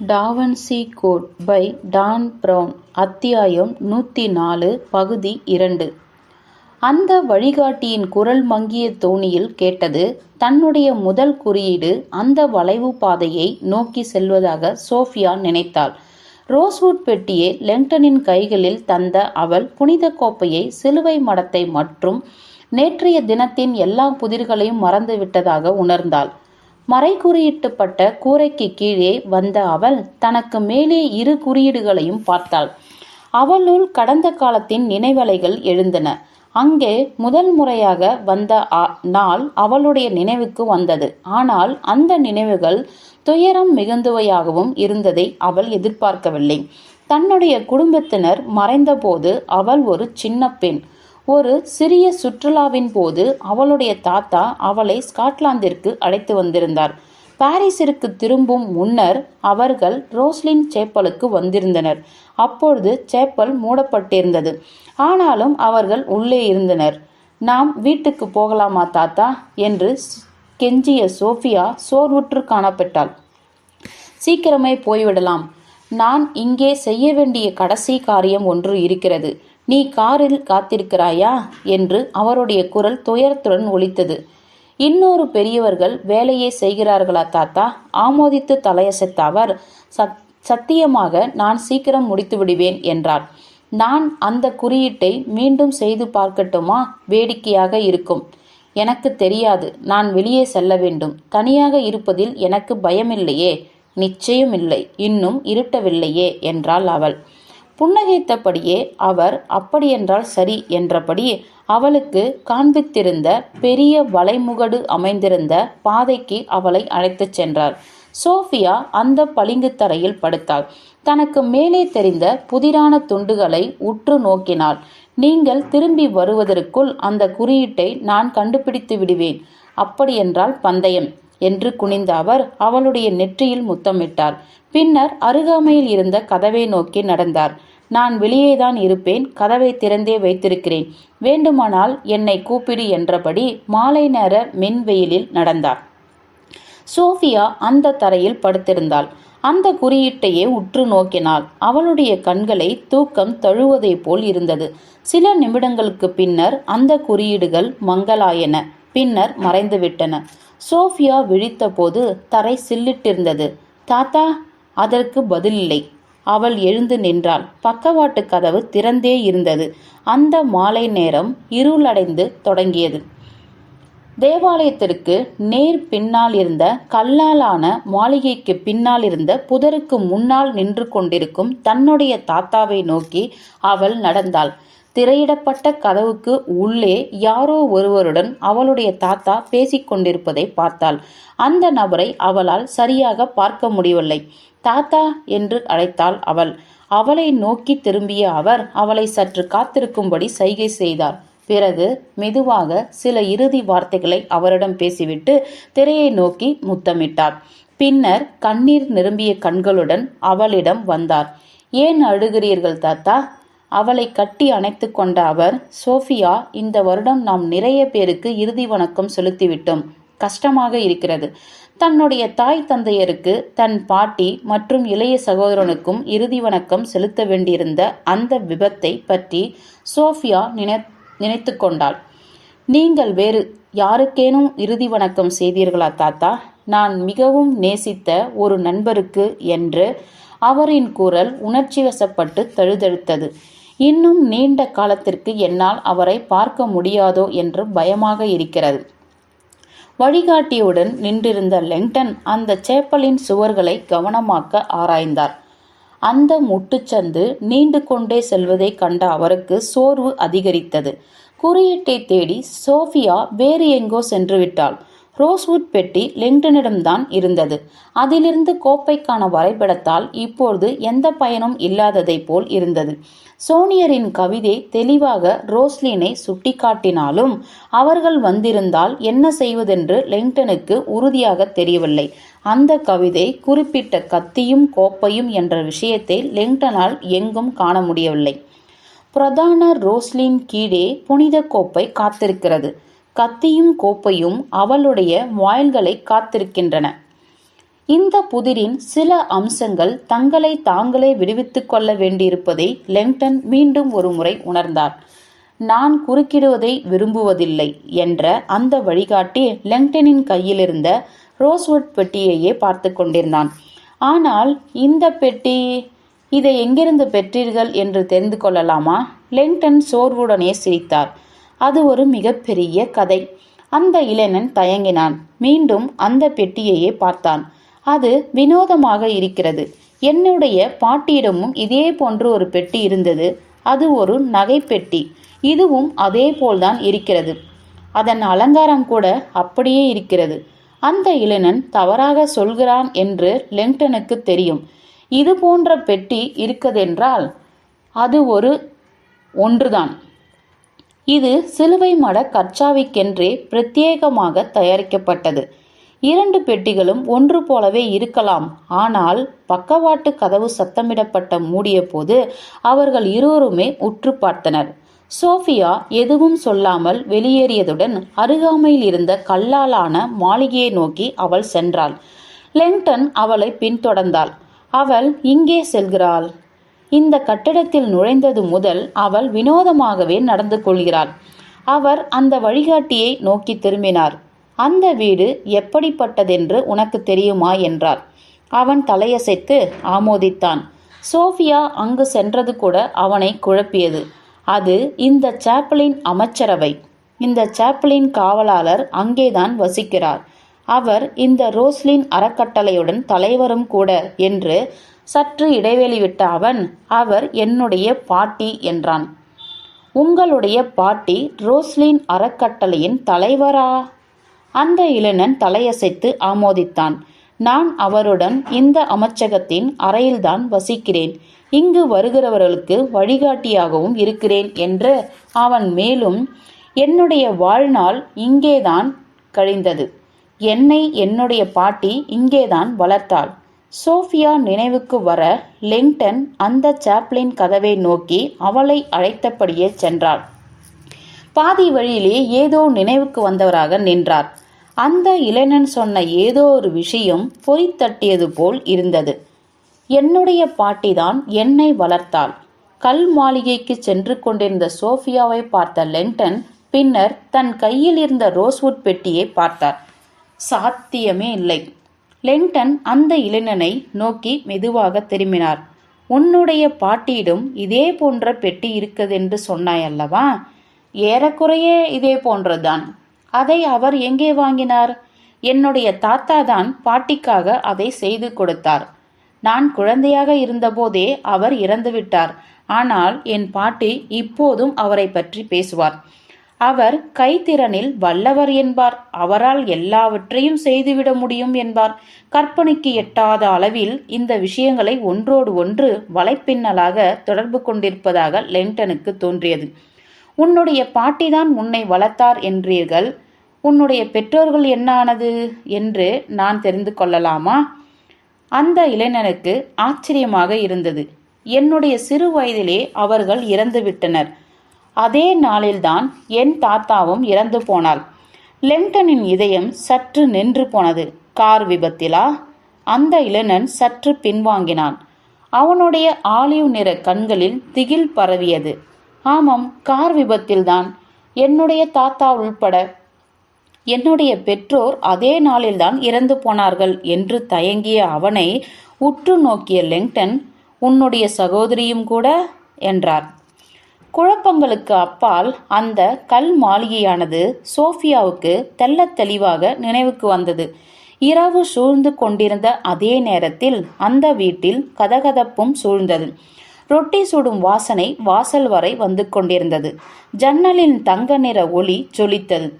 Da Vinci code by Dan Brown அத்தியாயம் நூற்றி நாலு பகுதி இரண்டு. அந்த வழிகாட்டியின் குரல் மங்கிய தோணியில் கேட்டது தன்னுடைய முதல் குறியீடு அந்த வளைவு பாதையை நோக்கி செல்வதாக சோஃபியா நினைத்தாள். ரோஸ்வுட் பெட்டியை லெங்டனின் கைகளில் தந்த அவள் புனித கோப்பையை சிலுவை மடத்தை மற்றும் நேற்றைய தினத்தின் எல்லா புதிர்களையும் மறந்துவிட்டதாக உணர்ந்தாள். மறை குறியிட்டுப்பட்ட கூரைக்கு கீழே வந்த அவள் தனக்கு மேலே இரு குறியீடுகளையும் பார்த்தாள். அவளுள் கடந்த காலத்தின் நினைவலைகள் எழுந்தன. அங்கே முதல் முறையாக வந்த நாள் அவளுடைய நினைவுக்கு வந்தது. ஆனால் அந்த நினைவுகள் துயரம் மிகுந்தவையாகவும் இருந்ததை அவள் எதிர்பார்க்கவில்லை. தன்னுடைய குடும்பத்தினர் மறைந்தபோது அவள் ஒரு சின்ன பெண். ஒரு சிறிய சுற்றுலாவின் போது அவளுடைய தாத்தா அவளை ஸ்காட்லாந்திற்கு அழைத்து வந்திருந்தார். பாரிஸிற்கு திரும்பும் முன்னர் அவர்கள் ரோஸ்லின் சேப்பலுக்கு வந்திருந்தனர். அப்பொழுது சேப்பல் மூடப்பட்டிருந்தது. ஆனாலும் அவர்கள் உள்ளே இருந்தனர். நாம் வீட்டுக்கு போகலாமா தாத்தா? என்று கெஞ்சிய சோஃபியா சோர்வுற்று காணப்பட்டாள். சீக்கிரமே போய்விடலாம். நான் இங்கே செய்ய வேண்டிய கடைசி காரியம் ஒன்று இருக்கிறது. நீ காரில் காத்திருக்கிறாயா? என்று அவருடைய குரல் துயரத்துடன் ஒலித்தது. இன்னொரு பெரியவர்கள் வேலையை செய்கிறார்களா தாத்தா? ஆமோதித்து தலையசைத்த அவர் சத் சத்தியமாக நான் சீக்கிரம் முடித்து விடுவேன் என்றார். நான் அந்த குறியீட்டை மீண்டும் செய்து பார்க்கட்டுமா? வேடிக்கையாக இருக்கும். எனக்கு தெரியாது. நான் வெளியே செல்ல வேண்டும். தனியாக இருப்பதில் எனக்கு பயமில்லையே. நிச்சயமில்லை. இன்னும் இருட்டவில்லையே என்றாள் அவள். புன்னகைத்தபடியே அவர் அப்படியென்றால் சரி என்றபடி அவளுக்கு காண்பித்திருந்த பெரிய வளைமுகடு அமைந்திருந்த பாதைக்கு அவளை அழைத்துச் சென்றார் சோஃபியா அந்த பளிங்கு தரையில் படுத்தாள். தனக்கு மேலே தெரிந்த புதிரான துண்டுகளை உற்று நோக்கினாள். நீங்கள் திரும்பி வருவதற்குள் அந்த குறியீட்டை நான் கண்டுபிடித்து விடுவேன். அப்படியென்றால் பந்தயம். என்று குனிந்த அவர் அவளுடைய நெற்றியில் முத்தமிட்டார். பின்னர் அருகாமையில் இருந்த கதவை நோக்கி நடந்தார். நான் வெளியேதான் இருப்பேன். கதவை திறந்தே வைத்திருக்கிறேன். வேண்டுமானால் என்னை கூப்பிடு என்றபடி மாலை நேர மின்வெயிலில் நடந்தார். சோஃபியா அந்த தரையில் படுத்திருந்தாள். அந்த குறியீட்டையே உற்று நோக்கினாள். அவளுடைய கண்களை தூக்கம் தழுவதை போல் இருந்தது. சில நிமிடங்களுக்கு பின்னர் அந்த குறியீடுகள் மங்கலாயன. பின்னர் மறைந்துவிட்டன. சோஃபியா விழித்தபோது தரை சில்லிட்டிருந்தது. தாத்தா அதற்கு பதிலில்லை. அவள் எழுந்து நின்றாள். பக்கவாட்டு கதவு திறந்தே இருந்தது. அந்த மாலை நேரம் இருளடைந்து தொடங்கியது. தேவாலயத்திற்கு நேர் பின்னால் இருந்த கல்லாலான மாளிகைக்கு பின்னால் இருந்த புதருக்கு முன்னால் நின்று கொண்டிருக்கும் தன்னுடைய தாத்தாவை நோக்கி அவள் நடந்தாள். திரையிடப்பட்ட கதவுக்கு உள்ளே யாரோ ஒருவருடன் அவளுடைய தாத்தா பேசிக்கொண்டிருப்பதை பார்த்தாள். அந்த நபரை அவளால் சரியாக பார்க்க முடியவில்லை. தாத்தா என்று அழைத்தாள் அவள். அவளை நோக்கி திரும்பிய அவர் அவளை சற்று காத்திருக்கும்படி சைகை செய்தார். பிறகு மெதுவாக சில இறுதி வார்த்தைகளை அவரிடம் பேசிவிட்டு திரையை நோக்கி முத்தமிட்டார். பின்னர் கண்ணீர் நிரம்பிய கண்களுடன் அவளிடம் வந்தார். ஏன் அழுகிறீர்கள் தாத்தா? அவளை கட்டி அணைத்து கொண்ட அவர் சோஃபியா இந்த வருடம் நாம் நிறைய பேருக்கு இறுதி வணக்கம் செலுத்திவிட்டோம். கஷ்டமாக இருக்கிறது. தன்னுடைய தாய் தந்தையருக்கு தன் பாட்டி மற்றும் இளைய சகோதரனுக்கும் இறுதி வணக்கம் செலுத்த வேண்டியிருந்த அந்த விபத்தை பற்றி சோஃபியா நினை நினைத்து கொண்டாள். நீங்கள் வேறு யாருக்கேனும் இறுதி வணக்கம் செய்தீர்களா தாத்தா? நான் மிகவும் நேசித்த ஒரு நண்பருக்கு என்று அவரின் குரல் உணர்ச்சி வசப்பட்டு தழுதழுத்தது. இன்னும் நீண்ட காலத்திற்கு என்னால் அவரை பார்க்க முடியாதோ என்று பயமாக இருக்கிறது. வழிகாட்டியுடன் நின்றிருந்த லெங்டன் அந்த சேப்பலின் சுவர்களை கவனமாக்க ஆராய்ந்தார். அந்த முட்டுச்சந்து நீண்டு கொண்டே செல்வதை கண்ட அவருக்கு சோர்வு அதிகரித்தது. குறியீட்டை தேடி சோஃபியா வேறு எங்கோ சென்று விட்டாள். ரோஸ்வுட் பெட்டி லிங்டனிடம்தான் இருந்தது. அதிலிருந்து கோப்பைக்கான வரைபடத்தால் இப்பொழுது எந்த பயனும் இல்லாததை போல் இருந்தது. சோனியரின் கவிதை தெளிவாக ரோஸ்லினை சுட்டிக்காட்டினாலும் அவர்கள் வந்திருந்தால் என்ன செய்வதென்று லிங்டனுக்கு உறுதியாக தெரியவில்லை. அந்த கவிதை குறிப்பிட்ட கத்தியும் கோப்பையும் என்ற விஷயத்தை லிங்டனால் எங்கும் காண முடியவில்லை. பிரதான ரோஸ்லின் கீழே புனித கோப்பை காத்திருக்கிறது. கத்தியும் கோப்பையும் அவளுடைய வாயில்களை காத்திருக்கின்றன. இந்த புதிரின் சில அம்சங்கள் தங்களை தாங்களே விடுவித்துக் கொள்ள வேண்டியிருப்பதை லெங்டன் மீண்டும் ஒரு முறை உணர்ந்தார். நான் குறுக்கிடுவதை விரும்புவதில்லை என்ற அந்த வழிகாட்டி லெங்டனின் கையிலிருந்த ரோஸ்வுட் பெட்டியையே பார்த்து கொண்டிருந்தான். ஆனால் இந்த பெட்டி இதை எங்கிருந்து பெற்றீர்கள் என்று தெரிந்து கொள்ளலாமா? லெங்டன் சோர்வுடனே சிரித்தார். அது ஒரு மிகப்பெரிய கதை. அந்த இளைஞன் தயங்கினான். மீண்டும் அந்த பெட்டியையே பார்த்தான். அது வினோதமாக இருக்கிறது. என்னுடைய பாட்டியிடமும் இதே போன்று ஒரு பெட்டி இருந்தது. அது ஒரு நகை பெட்டி இதுவும் அதே போல்தான் இருக்கிறது. அதன் அலங்காரம் கூட அப்படியே இருக்கிறது. அந்த இளைஞன் தவறாக சொல்கிறான் என்று லெங்டனுக்கு தெரியும். இது போன்ற பெட்டி இருக்கதென்றால் அது ஒரு ஒன்றுதான். இது சிலுவை மட கச்சாவிக்கென்றே பிரத்யேகமாக தயாரிக்கப்பட்டது. இரண்டு பெட்டிகளும் ஒன்று போலவே இருக்கலாம். ஆனால் பக்கவாட்டு கதவு சத்தமிடப்பட்ட மூடிய போது அவர்கள் இருவருமே உற்று பார்த்தனர். சோஃபியா எதுவும் சொல்லாமல் வெளியேறியதுடன் அருகாமையில் இருந்த கல்லாலான மாளிகையை நோக்கி அவள் சென்றாள். லெங்டன் அவளை பின்தொடர்ந்தாள். அவள் இங்கே செல்கிறாள். இந்த கட்டிடத்தில் நுழைந்தது முதல் அவள் வினோதமாகவே நடந்து கொள்கிறாள். அவர் அந்த வழிகாட்டியை நோக்கி திரும்பினார். அந்த வீடு எப்படிப்பட்டதென்று உனக்கு தெரியுமா என்றார். அவன் தலையசைத்து ஆமோதித்தான். சோஃபியா அங்கு சென்றது கூட அவனை குழப்பியது. அது இந்த சாப்பிளின் அமைச்சரவை. இந்த சாப்பிளின் காவலாளர் அங்கேதான் வசிக்கிறார். அவர் இந்த ரோஸ்லின் அறக்கட்டளையுடன் தலைவரும் கூட என்று சற்று இடைவெளி விட்ட அவன் அவர் என்னுடைய பாட்டி என்றான். உங்களுடைய பாட்டி ரோஸ்லின் அறக்கட்டளையின் தலைவரா? அந்த இளைஞன் தலையசைத்து ஆமோதித்தான். நான் அவருடன் இந்த அமைச்சகத்தின் அறையில்தான் வசிக்கிறேன். இங்கு வருகிறவர்களுக்கு வழிகாட்டியாகவும் இருக்கிறேன் என்று அவன் மேலும் என்னுடைய வாழ்நாள் இங்கேதான் கழிந்தது. என்னை என்னுடைய பாட்டி இங்கேதான் வளர்த்தாள். சோஃபியா நினைவுக்கு வர லெங்டன் அந்த சாப்ளின் கதவை நோக்கி அவளை அழைத்தபடியே சென்றாள். பாதி வழியிலே ஏதோ நினைவுக்கு வந்தவராக நின்றார். அந்த இளைஞன் சொன்ன ஏதோ ஒரு விஷயம் பொறி தட்டியது போல் இருந்தது. என்னுடைய பாட்டிதான் என்னை வளர்த்தாள். கல் மாளிகைக்கு சென்று கொண்டிருந்த சோஃபியாவை பார்த்த லெங்டன் பின்னர் தன் கையில் இருந்த ரோஸ்வுட் பெட்டியை பார்த்தார். சாத்தியமே இல்லை. லெங்டன் அந்த இளைஞனை நோக்கி மெதுவாக திரும்பினார். உன்னுடைய பாட்டியிடம் இதே போன்ற பெட்டி இருக்கதென்று சொன்னாய் அல்லவா? ஏறக்குறைய இதே போன்றதுதான். அதை அவர் எங்கே வாங்கினார்? என்னுடைய தாத்தா தான் பாட்டிக்காக அதை செய்து கொடுத்தார். நான் குழந்தையாக இருந்தபோதே அவர் இறந்துவிட்டார். ஆனால் என் பாட்டி இப்போதும் அவரை பற்றி பேசுவார். அவர் கைத்திறனில் வல்லவர் என்பார். அவரால் எல்லாவற்றையும் செய்துவிட முடியும் என்பார். கற்பனைக்கு எட்டாத அளவில் இந்த விஷயங்களை ஒன்றோடு ஒன்று வலைப்பின்னலாக தொடர்பு கொண்டிருப்பதாக லெங்டனுக்கு தோன்றியது. உன்னுடைய பாட்டிதான் உன்னை வளர்த்தார் என்றீர்கள். உன்னுடைய பெற்றோர்கள் என்ன ஆனது என்று நான் தெரிந்து கொள்ளலாமா? அந்த இளைஞனுக்கு ஆச்சரியமாக இருந்தது. என்னுடைய சிறு வயதிலே அவர்கள் இறந்துவிட்டனர். அதே நாளில்தான் என் தாத்தாவும் இறந்து போனாள் லெங்டனின் இதயம் சற்று நின்று போனது. கார் விபத்திலா? அந்த இளைஞன் சற்று பின்வாங்கினான். அவனுடைய ஆலிவ் நிற கண்களில் திகில் பரவியது. ஆமாம் கார் விபத்தில்தான். என்னுடைய தாத்தா உள்பட என்னுடைய பெற்றோர் அதே நாளில்தான் இறந்து போனார்கள் என்று தயங்கிய அவனை உற்று நோக்கிய லெங்டன் உன்னுடைய சகோதரியும் கூட? என்றார். குழப்பங்களுக்கு அப்பால் அந்த கல் மாளிகையானது சோஃபியாவுக்கு தெள்ளத் தெளிவாக நினைவுக்கு வந்தது. இரவு சூழ்ந்து கொண்டிருந்த அதே நேரத்தில் அந்த வீட்டில் கதகதப்பும் சூழ்ந்தது. ரொட்டி சுடும் வாசனை வாசல் வரை வந்து கொண்டிருந்தது. ஜன்னலின் தங்க நிற ஒளி ஜொலித்தது.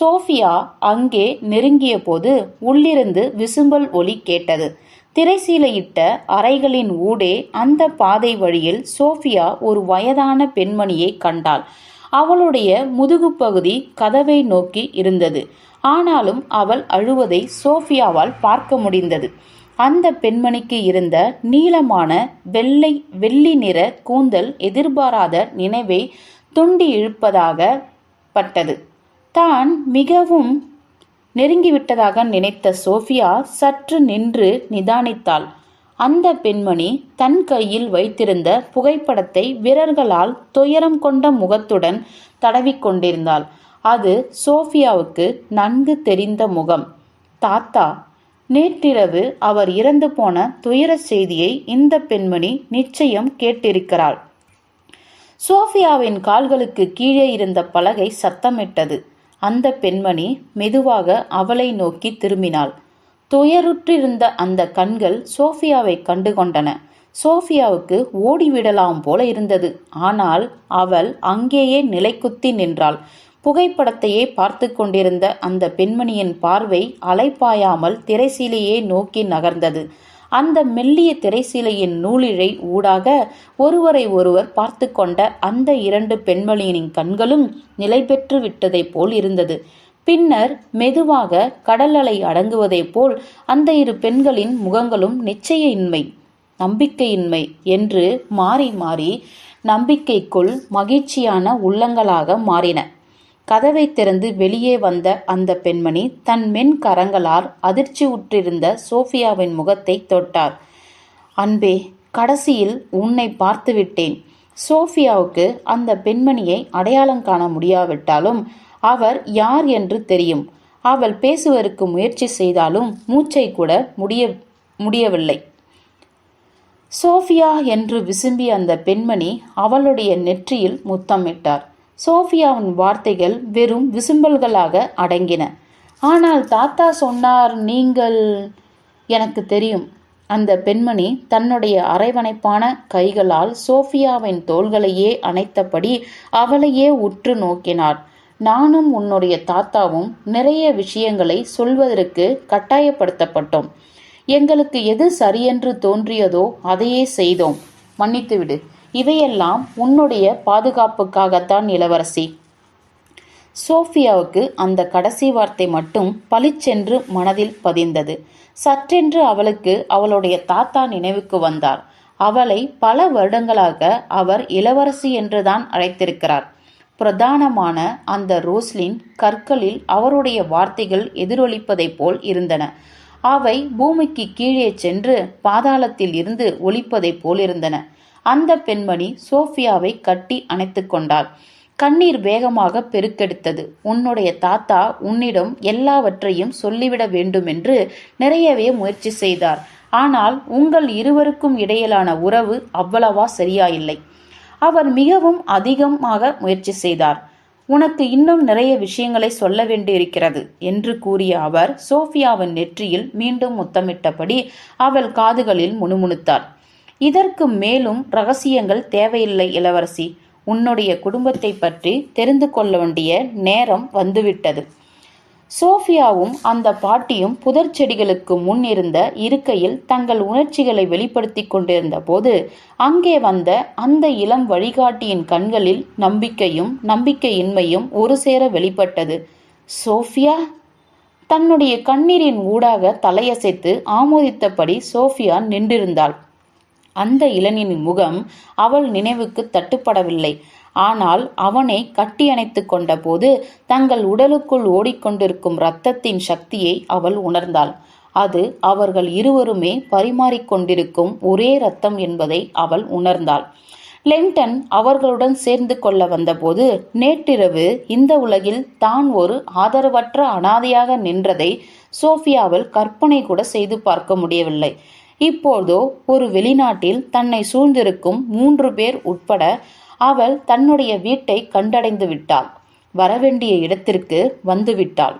சோஃபியா அங்கே நெருங்கிய போது உள்ளிருந்து விசும்பல் ஒலி கேட்டது. திரைசீலையிட்ட அறைகளின் ஊடே அந்த பாதை வழியில் சோஃபியா ஒரு வயதான பெண்மணியை கண்டாள். அவளுடைய முதுகு பகுதி கதவை நோக்கி இருந்தது. ஆனாலும் அவள் அழுவதை சோஃபியாவால் பார்க்க முடிந்தது. அந்த பெண்மணிக்கு இருந்த நீளமான வெள்ளை வெள்ளி நிற கூந்தல் எதிர்பாராத நினைவை துண்டி இழுப்பதாக பட்டது தான் மிகவும் நெருங்கிவிட்டதாக நினைத்த சோஃபியா சற்று நின்று நிதானித்தாள். அந்த பெண்மணி தன் கையில் வைத்திருந்த புகைப்படத்தை விரல்களால் துயரம் கொண்ட முகத்துடன் தடவிக்கொண்டிருந்தாள். அது சோஃபியாவுக்கு நன்கு தெரிந்த முகம். தாத்தா நேற்றிரவு அவர் இறந்து போன துயர செய்தியை இந்த பெண்மணி நிச்சயம் கேட்டிருக்கிறாள் சோஃபியாவின் கால்களுக்கு கீழே இருந்த பலகை சத்தமிட்டது. அந்த பெண்மணி மெதுவாக அவளை நோக்கி திரும்பினாள். துயருற்றிருந்த அந்த கண்கள் சோஃபியாவை கண்டுகொண்டன. சோஃபியாவுக்கு ஓடிவிடலாம் போல இருந்தது. ஆனால் அவள் அங்கேயே நிலைக்குத்தி நின்றாள். புகைப்படத்தையே பார்த்து கொண்டிருந்த அந்த பெண்மணியின் பார்வை அலைப்பாயாமல் திரைசீலையே நோக்கி நகர்ந்தது. அந்த மெல்லிய திரைசீலையின் நூலிழை ஊடாக ஒருவரை ஒருவர் பார்த்து கொண்ட அந்த இரண்டு பெண்மணியின் கண்களும் நிலை பெற்று விட்டதைப் போல் இருந்தது. பின்னர் மெதுவாக கடல் அலை அடங்குவதைப் போல் அந்த இரு பெண்களின் முகங்களும் நிச்சயின்மை நம்பிக்கையின்மை என்று மாறி மாறி நம்பிக்கைக்குள் மகிழ்ச்சியான உள்ளங்களாக மாறின. கதவை திறந்து வெளியே வந்த அந்த பெண்மணி தன் மென் கரங்களால் அதிர்ச்சி உற்றிருந்த சோஃபியாவின் முகத்தை தொட்டார். அன்பே கடைசியில் உன்னை பார்த்துவிட்டேன். சோஃபியாவுக்கு அந்த பெண்மணியை அடையாளம் காண முடியாவிட்டாலும் அவர் யார் என்று தெரியும். அவள் பேசுவதற்கு முயற்சி செய்தாலும் மூச்சை கூட முடிய முடியவில்லை. சோஃபியா என்று விசும்பிய அந்த பெண்மணி அவளுடைய நெற்றியில் முத்தமிட்டார். சோஃபியாவின் வார்த்தைகள் வெறும் விசும்பல்களாக அடங்கின. ஆனால் தாத்தா சொன்னார் நீங்கள் எனக்கு தெரியும். அந்த பெண்மணி தன்னுடைய அரைவணைப்பான கைகளால் சோஃபியாவின் தோள்களையே அணைத்தபடி அவளையே உற்று நோக்கினார். நானும் உன்னுடைய தாத்தாவும் நிறைய விஷயங்களை சொல்வதற்கு கட்டாயப்படுத்தப்பட்டோம். எங்களுக்கு எது சரியென்று தோன்றியதோ அதையே செய்தோம். மன்னித்துவிடு. இவையெல்லாம் உன்னுடைய பாதுகாப்புக்காகத்தான் இளவரசி. சோஃபியாவுக்கு அந்த கடைசி வார்த்தை மட்டும் பளிச்சென்று மனதில் பதிந்தது. சற்றென்று அவளுக்கு அவளுடைய தாத்தா நினைவுக்கு வந்தார். அவளை பல வருடங்களாக அவர் இளவரசி என்றுதான் அழைத்திருக்கிறார். பிரதானமான அந்த ரோஸ்லின் கற்களில் அவருடைய வார்த்தைகள் எதிரொலிப்பதைப் போல் இருந்தன. அவை பூமிக்கு கீழே சென்று பாதாளத்தில் இருந்து ஒலிப்பதைப் போலிருந்தன அந்த பெண்மணி சோஃபியாவை கட்டி அணைத்து கொண்டாள். கண்ணீர் வேகமாக பெருக்கெடுத்தது. உன்னுடைய தாத்தா உன்னிடம் எல்லாவற்றையும் சொல்லிவிட வேண்டுமென்று நிறையவே முயற்சி செய்தார். ஆனால் உங்கள் இருவருக்கும் இடையிலான உறவு அவ்வளவா சரியாயில்லை. அவர் மிகவும் அதிகமாக முயற்சி செய்தார். உனக்கு இன்னும் நிறைய விஷயங்களை சொல்ல வேண்டியிருக்கிறது என்று கூறிய அவர் சோஃபியாவின் நெற்றியில் மீண்டும் முத்தமிட்டபடி அவள் காதுகளில் முணுமுணுத்தார் இதற்கு மேலும் ரகசியங்கள் தேவையில்லை இளவரசி. உன்னுடைய குடும்பத்தை பற்றி தெரிந்து கொள்ள வேண்டிய நேரம் வந்துவிட்டது. சோஃபியாவும் அந்த பாட்டியும் புதர் செடிகளுக்கு முன் இருந்த இருக்கையில் தங்கள் உணர்ச்சிகளை வெளிப்படுத்தி கொண்டிருந்த போது அங்கே வந்த அந்த இளம் வழிகாட்டியின் கண்களில் நம்பிக்கையும் நம்பிக்கையின்மையும் ஒரு சேர வெளிப்பட்டது. சோஃபியா? தன்னுடைய கண்ணீரின் ஊடாக தலையசைத்து ஆமோதித்தபடி சோஃபியா நின்றிருந்தாள். அந்த இளனின் முகம் அவள் நினைவுக்கு தட்டுப்படவில்லை. ஆனால் அவனை கட்டியணைத்துக் கொண்டபோது தங்கள் உடலுக்குள் ஓடிக்கொண்டிருக்கும் இரத்தத்தின் சக்தியை அவள் உணர்ந்தாள். அது அவர்கள் இருவருமே பரிமாறிக்கொண்டிருக்கும் ஒரே ரத்தம் என்பதை அவள் உணர்ந்தாள். லெங்டன் அவர்களுடன் சேர்ந்து கொள்ள வந்தபோது நேற்றிரவு இந்த உலகில் தான் ஒரு ஆதரவற்ற அனாதையாக நின்றதை சோஃபியாவில் கற்பனை கூட செய்து பார்க்க முடியவில்லை. இப்போதோ ஒரு வெளிநாட்டில் தன்னை சூழ்ந்திருக்கும் மூன்று பேர் உட்பட அவள் தன்னுடைய வீட்டை கண்டடைந்து விட்டாள் வரவேண்டிய இடத்திற்கு வந்துவிட்டாள்.